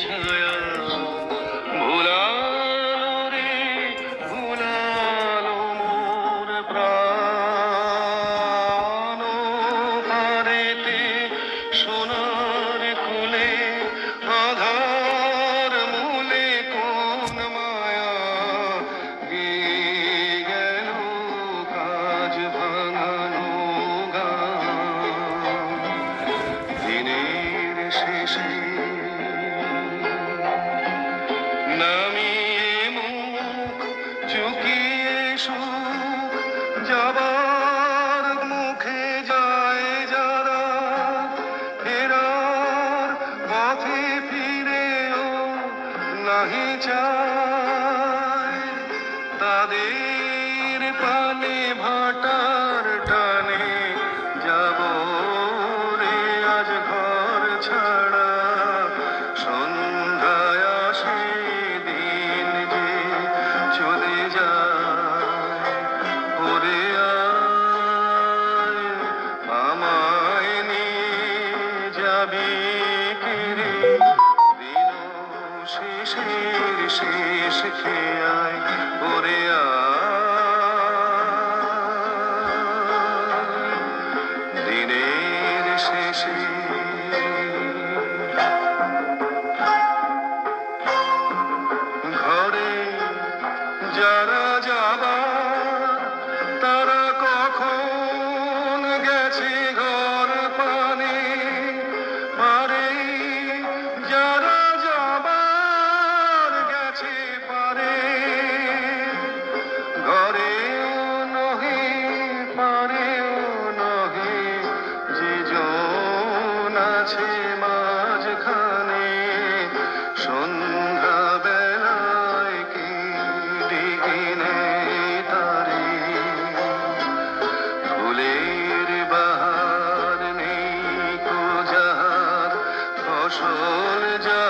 ছায়া যাবার মুখে যায় যারা ফেরার পথে ফিরেও নাহি চায়। ফসল যা